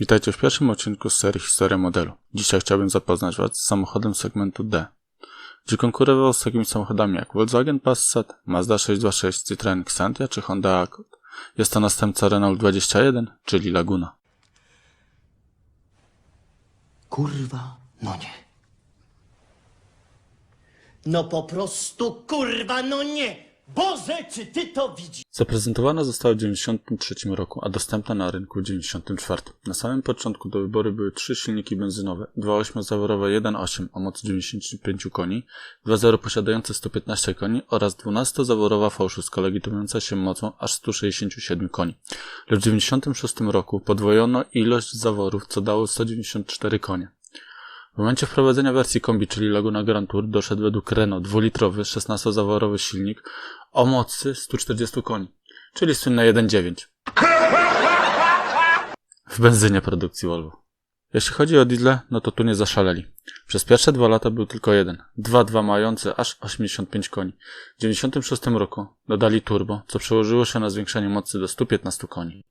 Witajcie w pierwszym odcinku z serii Historia modelu. Dzisiaj chciałbym zapoznać Was z samochodem segmentu D, gdzie konkurował z takimi samochodami jak Volkswagen Passat, Mazda 626, Citroen Xantia czy Honda Accord. Jest to następca Renault 21, czyli Laguna. Kurwa, no nie. No po prostu kurwa, no nie! Boże, czy ty to widzisz? Zaprezentowana została w 1993 roku, a dostępna na rynku w 1994. Na samym początku do wyboru były trzy silniki benzynowe, 2.8-zaworowe 1.8 o mocy 95 koni, 2.0 posiadające 115 koni oraz 12-zaworowa V6 legitymująca się mocą aż 167 koni. Lecz w 1996 roku podwojono ilość zaworów, co dało 194 konie. W momencie wprowadzenia wersji kombi, czyli Laguna Grand Tour, doszedł według Renault dwulitrowy 16-zaworowy silnik o mocy 140 koni, czyli słynne 1.9 w benzynie produkcji Volvo. Jeśli chodzi o diesle, no to tu nie zaszaleli. Przez pierwsze dwa lata był tylko jeden, 2.2 mający aż 85 koni. W 1996 roku dodali turbo, co przełożyło się na zwiększenie mocy do 115 koni.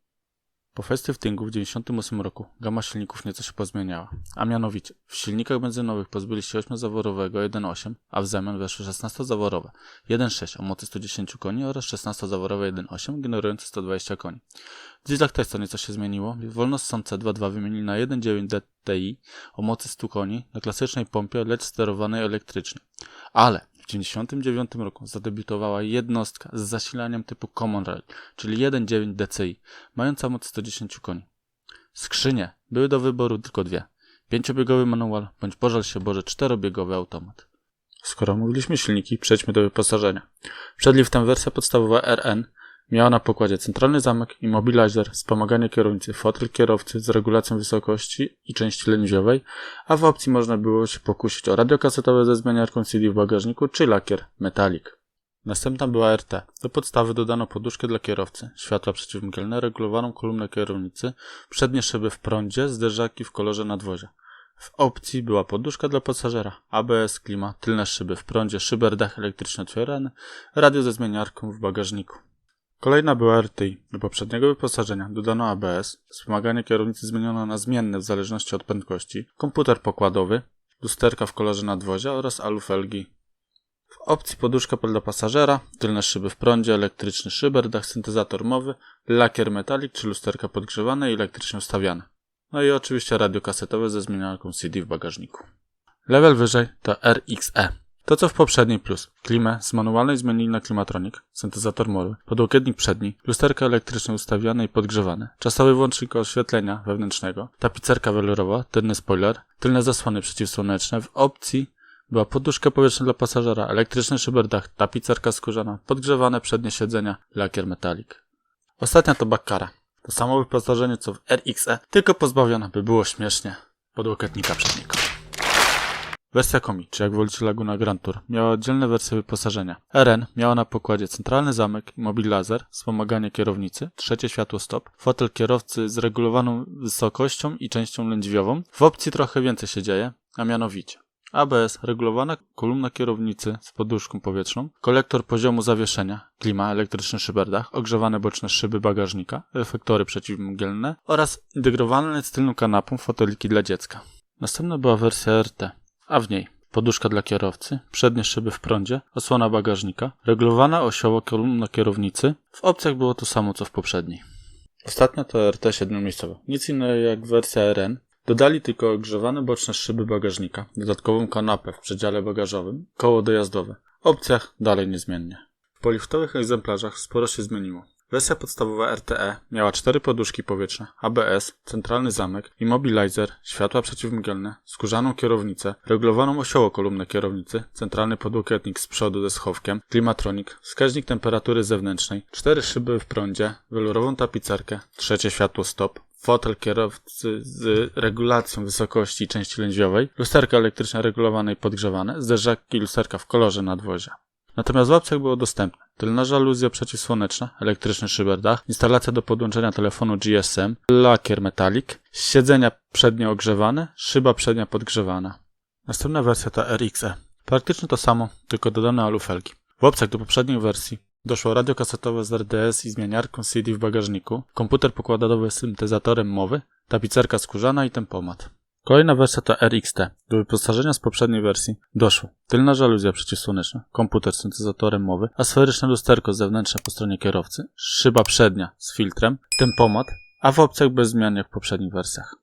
Po festivtingu w 1998 roku gama silników nieco się pozmieniała, a mianowicie w silnikach benzynowych pozbyli się 8-zaworowego 1.8, a w zamian weszły 16-zaworowe 1.6 o mocy 110 koni oraz 16-zaworowe 1.8 generujące 120 koni. W dieslach też to nieco się zmieniło, wolnossące C22 wymienili na 1.9 DTI o mocy 100 koni na klasycznej pompie, lecz sterowanej elektrycznie. Ale w 1999 roku zadebiutowała jednostka z zasilaniem typu Common Rail, czyli 1.9 DCI, mająca moc 110 koni. Skrzynie były do wyboru tylko dwie. Pięciobiegowy manual, bądź pożal się Boże czterobiegowy automat. Skoro mówiliśmy silniki, przejdźmy do wyposażenia. Przed liftem wersja podstawowa RN miała na pokładzie centralny zamek, immobilizer, wspomaganie kierownicy, fotel kierowcy z regulacją wysokości i części lędźwiowej, a w opcji można było się pokusić o radiokasetowe ze zmieniarką CD w bagażniku czy lakier metalik. Następna była RT. Do podstawy dodano poduszkę dla kierowcy, światła przeciwmgielne, regulowaną kolumnę kierownicy, przednie szyby w prądzie, zderzaki w kolorze nadwozia. W opcji była poduszka dla pasażera, ABS, klima, tylne szyby w prądzie, szyberdach elektryczny otwierany, radio ze zmieniarką w bagażniku. Kolejna była RTI. Do poprzedniego wyposażenia dodano ABS, wspomaganie kierownicy zmieniono na zmienne w zależności od prędkości, komputer pokładowy, lusterka w kolorze nadwozia oraz alufelgi. W opcji poduszka dla pasażera, tylne szyby w prądzie, elektryczny szyberdach, syntezator mowy, lakier metalik czy lusterka podgrzewane i elektrycznie ustawiane. No i oczywiście radio kasetowe ze zmieniarką CD w bagażniku. Level wyżej to RXE. To co w poprzedniej plus. Klimę z manualnej zmienili na klimatronik, syntezator mowy, podłokietnik przedni, lusterka elektryczne ustawiane i podgrzewane, czasowy włącznik oświetlenia wewnętrznego, tapicerka welurowa, tylny spoiler, tylne zasłony przeciwsłoneczne. W opcji była poduszka powietrzna dla pasażera, elektryczny szyberdach, tapicerka skórzana, podgrzewane przednie siedzenia, lakier metalik. Ostatnia to Bakkara. To samo wyposażenie co w RXE, tylko pozbawione, by było śmiesznie, podłokietnika przedniego. Wersja Komi, czy jak wolicie Laguna Grand Tour, miała oddzielne wersje wyposażenia. RN miała na pokładzie centralny zamek, mobil laser, wspomaganie kierownicy, trzecie światło stop, fotel kierowcy z regulowaną wysokością i częścią lędźwiową. W opcji trochę więcej się dzieje, a mianowicie ABS, regulowana kolumna kierownicy z poduszką powietrzną, kolektor poziomu zawieszenia, klima, elektryczny szyberdach, ogrzewane boczne szyby bagażnika, reflektory przeciwmgielne oraz integrowane z tylną kanapą foteliki dla dziecka. Następna była wersja RT, a w niej poduszka dla kierowcy, przednie szyby w prądzie, osłona bagażnika, regulowana osiowo kolumna kierownicy. W opcjach było to samo co w poprzedniej. Ostatnia to RT 7-miejscowe. Nic innego jak wersja RN. Dodali tylko ogrzewane boczne szyby bagażnika, dodatkową kanapę w przedziale bagażowym, koło dojazdowe. W opcjach dalej niezmiennie. W poliftowych egzemplarzach sporo się zmieniło. Wersja podstawowa RTE miała cztery poduszki powietrzne, ABS, centralny zamek, immobilizer, światła przeciwmgielne, skórzaną kierownicę, regulowaną osioło kolumnę kierownicy, centralny podłokietnik z przodu ze schowkiem, klimatronik, wskaźnik temperatury zewnętrznej, cztery szyby w prądzie, welurową tapicerkę, trzecie światło stop, fotel kierowcy z regulacją wysokości części lędźwiowej, lusterka elektryczne regulowane i podgrzewane, zderzaki i lusterka w kolorze nadwozia. Natomiast w opcjach było dostępne tylna żaluzja przeciwsłoneczna, elektryczny szyberdach, instalacja do podłączenia telefonu GSM, lakier metalik, siedzenia przednie ogrzewane, szyba przednia podgrzewana. Następna wersja to RXE. Praktycznie to samo, tylko dodane alufelgi. W opcjach do poprzedniej wersji doszło radio kasetowe z RDS i zmieniarką CD w bagażniku, komputer pokładowy z syntezatorem mowy, tapicerka skórzana i tempomat. Kolejna wersja to RXT. Do wyposażenia z poprzedniej wersji doszło tylna żaluzja przeciwsłoneczna, komputer z syntezatorem mowy, asferyczne lusterko zewnętrzne po stronie kierowcy, szyba przednia z filtrem, tempomat, a w opcjach bez zmian jak w poprzednich wersjach.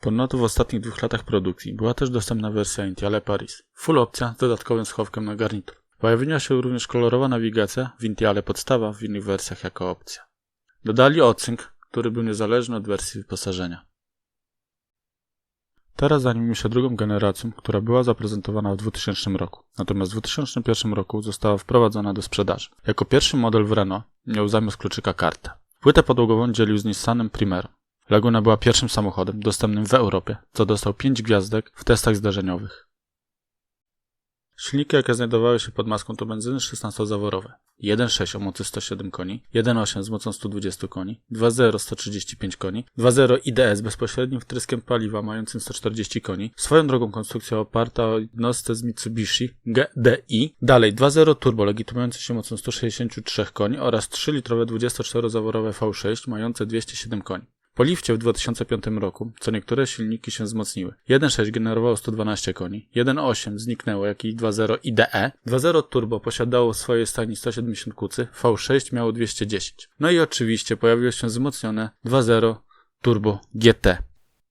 Ponadto w ostatnich dwóch latach produkcji była też dostępna wersja Intiale Paris. Full opcja z dodatkowym schowkiem na garnitur. Pojawiła się również kolorowa nawigacja w Intiale podstawa w innych wersjach jako opcja. Dodali ocynk, który był niezależny od wersji wyposażenia. Teraz zajmijmy się drugą generacją, która była zaprezentowana w 2000 roku. Natomiast w 2001 roku została wprowadzona do sprzedaży. Jako pierwszy model w Renault miał zamiast kluczyka kartę. Płytę podłogową dzielił z Nissanem Primero. Laguna była pierwszym samochodem dostępnym w Europie, co dostał 5 gwiazdek w testach zdarzeniowych. Silniki, jakie znajdowały się pod maską, to benzyny 16-zaworowe. 1.6 o mocy 107 koni, 1.8 z mocą 120 koni, 2.0 135 koni, 2.0 IDS bezpośrednim wtryskiem paliwa mającym 140 koni, swoją drogą konstrukcja oparta o jednostce z Mitsubishi GDI, dalej 2.0 turbo legitymujący się mocą 163 koni oraz 3-litrowe 24-zaworowe V6 mające 207 koni. Po lifcie w 2005 roku co niektóre silniki się wzmocniły. 1.6 generowało 112 koni, 1.8 zniknęło, jak i 2.0 IDE, 2.0 Turbo posiadało w swojej stajni 170 kucy, V6 miało 210. No i oczywiście pojawiło się wzmocnione 2.0 Turbo GT,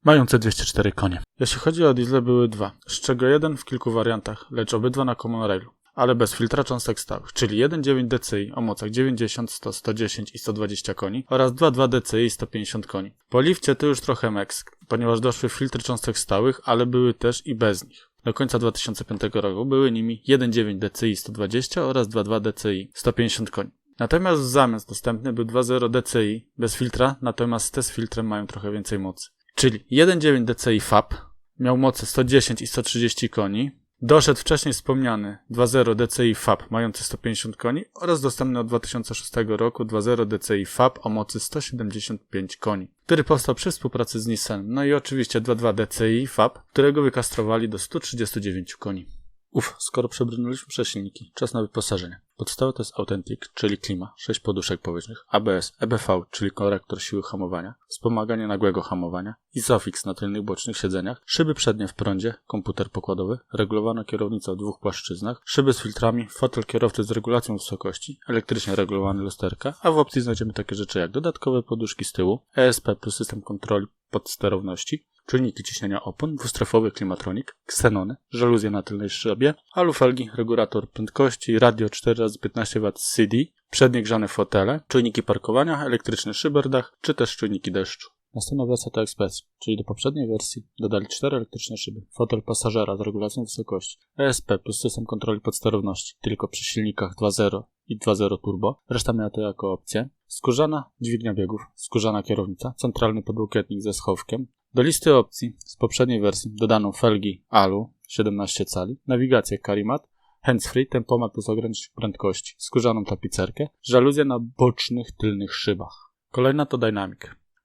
mające 204 konie. Jeśli chodzi o diesle były dwa, z czego jeden w kilku wariantach, lecz obydwa na Common Railu ale bez filtra cząstek stałych, czyli 1.9 DCI o mocach 90, 100, 110 i 120 koni oraz 2.2 DCI i 150 koni. Po lifcie to już trochę meks, ponieważ doszły filtry cząstek stałych, ale były też i bez nich. Do końca 2005 roku były nimi 1.9 DCI 120 oraz 2.2 DCI 150 koni. Natomiast w zamiast dostępny był 2.0 DCI bez filtra, natomiast te z filtrem mają trochę więcej mocy. Czyli 1.9 DCI FAB miał mocy 110 i 130 koni, Doszedł wcześniej wspomniany 2.0 DCI FAB mający 150 koni oraz dostępny od 2006 roku 2.0 DCI FAB o mocy 175 koni, który powstał przy współpracy z Nissanem. No i oczywiście 2.2 DCI FAB, którego wykastrowali do 139 koni. Uf, skoro przebrnęliśmy przez silniki, czas na wyposażenie. Podstawa to jest Authentic, czyli klima, 6 poduszek powietrznych, ABS, EBV, czyli korektor siły hamowania, wspomaganie nagłego hamowania, Isofix na tylnych bocznych siedzeniach, szyby przednie w prądzie, komputer pokładowy, regulowana kierownica w dwóch płaszczyznach, szyby z filtrami, fotel kierowcy z regulacją wysokości, elektrycznie regulowany lusterka, a w opcji znajdziemy takie rzeczy jak dodatkowe poduszki z tyłu, ESP plus system kontroli podsterowności, czujniki ciśnienia opon, dwustrefowy klimatronik, ksenony, żaluzje na tylnej szybie, alufelgi, regulator prędkości, radio 4x15W CD, przednie grzane fotele, czujniki parkowania, elektryczny szyberdach, czy też czujniki deszczu. Następna wersja to Express, czyli do poprzedniej wersji dodali cztery elektryczne szyby, fotel pasażera z regulacją wysokości, ESP plus system kontroli podsterowności, tylko przy silnikach 2.0 i 2.0 turbo, reszta miała to jako opcję, skórzana dźwignia biegów, skórzana kierownica, centralny podłokietnik ze schowkiem, do listy opcji z poprzedniej wersji dodano felgi ALU 17 cali, nawigację Karimat, handsfree, tempomat plus ogranicznik prędkości, skórzaną tapicerkę, żaluzję na bocznych tylnych szybach. Kolejna to Dynamic.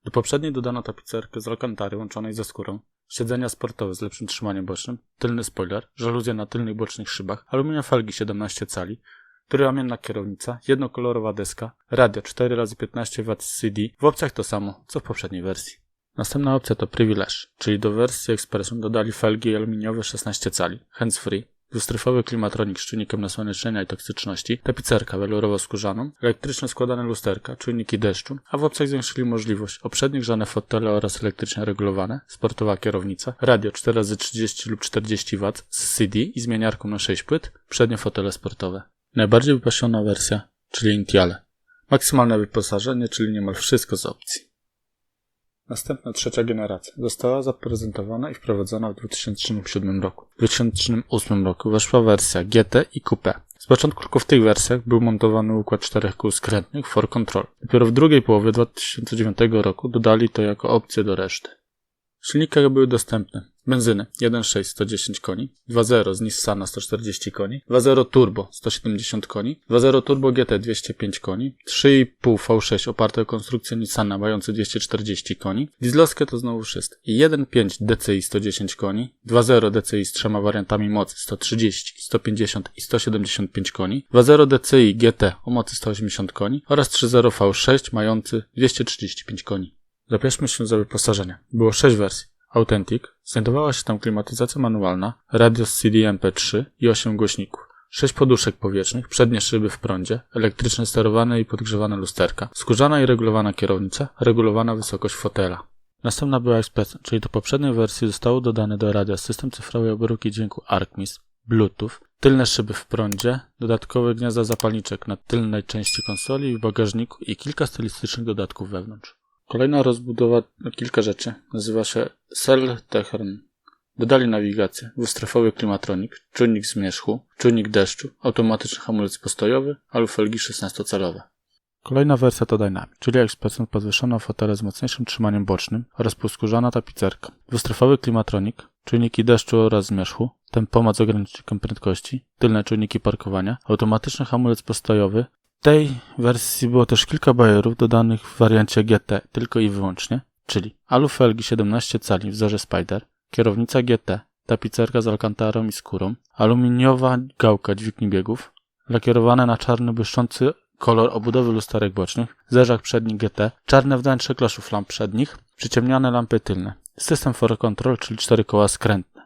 Do poprzedniej dodano tapicerkę z Alcantary łączonej ze skórą, siedzenia sportowe z lepszym trzymaniem bocznym, tylny spoiler, żaluzje na tylnych bocznych szybach, aluminia felgi 17 cali, trójramienna kierownica, jednokolorowa deska, radio 4x15W CD, w opcjach to samo, co w poprzedniej wersji. Następna opcja to Privilege, czyli do wersji Expressu dodali felgi aluminiowe 16 cali, hands-free, dwustrefowy klimatronik z czujnikiem nasłonecznienia i toksyczności, tapicerka welurowo-skórzaną, elektryczne składane lusterka, czujniki deszczu, a w opcjach zwiększyli możliwość oprzednie grzane fotele oraz elektrycznie regulowane, sportowa kierownica, radio 4x30 lub 40 W z CD i zmieniarką na 6 płyt, przednie fotele sportowe. Najbardziej wypasiona wersja, czyli Intiale. Maksymalne wyposażenie, czyli niemal wszystko z opcji. Następna trzecia generacja została zaprezentowana i wprowadzona w 2007 roku. W 2008 roku weszła wersja GT i Coupe. Z początku tylko w tych wersjach był montowany układ czterech kół skrętnych for control. Dopiero w drugiej połowie 2009 roku dodali to jako opcję do reszty. Silniki były dostępne. Benzyny. 1.6 110 koni, 2.0 z Nissana 140 koni, 2.0 Turbo 170 koni, 2.0 Turbo GT 205 koni, 3.5 V6 oparte o konstrukcję Nissana mające 240 koni, dieslowskie to znowu wszystko. I 1.5 DCI 110 koni, 2.0 DCI z trzema wariantami mocy 130, 150 i 175 koni, 2.0 DCI GT o mocy 180 koni. Oraz 3.0 V6 mający 235 koni. Zabierzmy się za wyposażenie. Było sześć wersji. Authentic, znajdowała się tam klimatyzacja manualna, radio z CD MP3 i 8 głośników. Sześć poduszek powietrznych, przednie szyby w prądzie, elektryczne sterowane i podgrzewane lusterka, skórzana i regulowana kierownica, regulowana wysokość fotela. Następna była Express, czyli do poprzedniej wersji zostało dodane do radia system cyfrowej obróbki dźwięku ArcMis, Bluetooth, tylne szyby w prądzie, dodatkowe gniazda zapalniczek na tylnej części konsoli i w bagażniku i kilka stylistycznych dodatków wewnątrz. Kolejna rozbudowa, no, kilka rzeczy, nazywa się Cell Techern. Dodali nawigację, dwustrefowy klimatronik, czujnik zmierzchu, czujnik deszczu, automatyczny hamulec postojowy, alufelgi 16-calowe. Kolejna wersja to Dynamic, czyli ekspres podwyższona fotele z mocniejszym trzymaniem bocznym oraz półskórzana tapicerka. Dwustrefowy klimatronik, czujniki deszczu oraz zmierzchu, tempomat z ogranicznikiem prędkości, tylne czujniki parkowania, automatyczny hamulec postojowy. Tej wersji było też kilka bajerów dodanych w wariancie GT tylko i wyłącznie, czyli alufelgi 17 cali w wzorze Spider, kierownica GT, tapicerka z alkantarą i skórą, aluminiowa gałka dźwigni biegów, lakierowane na czarny błyszczący kolor obudowy lusterek bocznych, zerzak przedni GT, czarne wnętrze kloszów lamp przednich, przyciemniane lampy tylne, system for control, czyli cztery koła skrętne.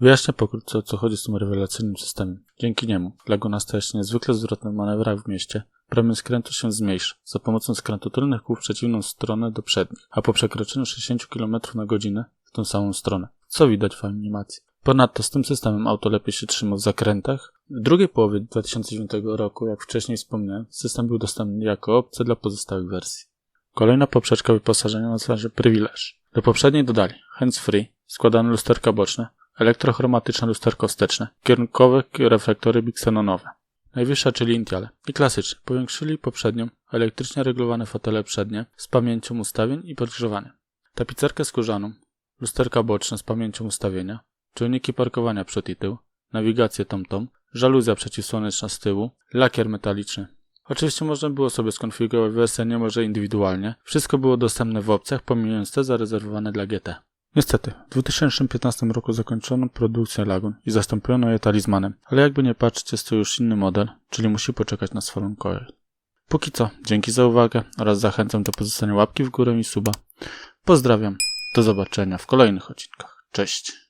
Wyjaśnię pokrótce o co chodzi z tym rewelacyjnym systemem. Dzięki niemu Laguna staje się niezwykle zwrotny w manewrach w mieście, promień skrętu się zmniejsza za pomocą skrętu tylnych kół w przeciwną stronę do przednich, a po przekroczeniu 60 km na godzinę w tą samą stronę, co widać w animacji. Ponadto z tym systemem auto lepiej się trzyma w zakrętach. W drugiej połowie 2009 roku, jak wcześniej wspomniałem, system był dostępny jako opcja dla pozostałych wersji. Kolejna poprzeczka wyposażenia nazywa się Privilege. Do poprzedniej dodali hands-free, składane lusterka boczne, elektrochromatyczne lusterko wsteczne, kierunkowe reflektory bixenonowe. Najwyższa, czyli Intiale. I klasycznie. Powiększyli poprzednią, elektrycznie regulowane fotele przednie z pamięcią ustawień i podgrzewaniem. Tapicerkę skórzaną, lusterka boczne z pamięcią ustawienia, czujniki parkowania przód i tył, nawigację TomTom, żaluzja przeciwsłoneczna z tyłu, lakier metaliczny. Oczywiście można było sobie skonfigurować wersję niemalże indywidualnie. Wszystko było dostępne w opcjach, pomijając te zarezerwowane dla GT. Niestety, w 2015 roku zakończono produkcję Lagun i zastąpiono je talizmanem, ale jakby nie patrzeć, jest to już inny model, czyli musi poczekać na swoją kolej. Póki co, dzięki za uwagę oraz zachęcam do pozostawienia łapki w górę i suba. Pozdrawiam, do zobaczenia w kolejnych odcinkach. Cześć!